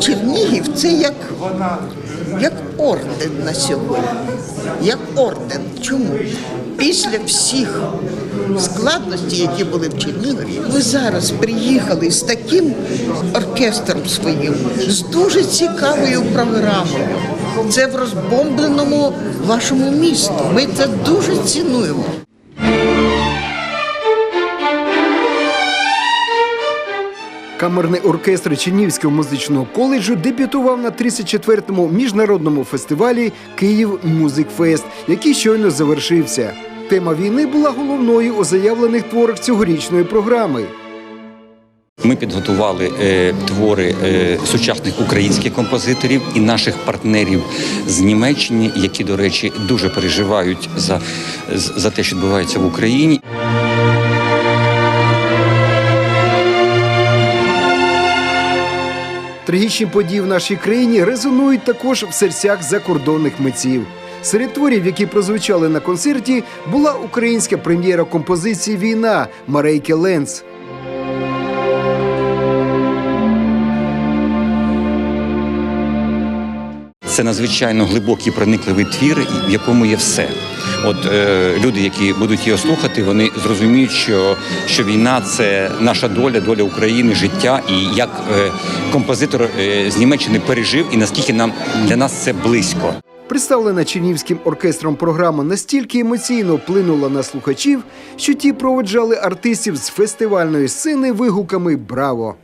Чернігів це як, як орден на сьогодні. Як орден. Чому? Після всіх складностей, які були в Чернігові, ви зараз приїхали з таким оркестром своїм, з дуже цікавою програмою. Це в розбомбленому вашому місту. Ми це дуже цінуємо. Камерний оркестр Чернігівського музичного коледжу дебютував на 34-му міжнародному фестивалі Київ Музик Фест, який щойно завершився. Тема війни була головною у заявлених творах цьогорічної програми. Ми підготували е, твори е, сучасних українських композиторів і наших партнерів з Німеччини, які, до речі, дуже переживають за, за те, що відбувається в Україні. Трагічні події в нашій країні резонують також в серцях закордонних митців. Серед творів, які прозвучали на концерті, була українська прем'єра композиції Війна Марейки Ленц. Це надзвичайно глибокий проникливий твір, в якому є все. От е, люди, які будуть його слухати, вони зрозуміють, що, що війна це наша доля, доля України, життя, і як е, композитор е, з Німеччини пережив, і наскільки нам для нас це близько. Представлена Чернівським оркестром програма настільки емоційно вплинула на слухачів, що ті проводжали артистів з фестивальної сцени вигуками Браво!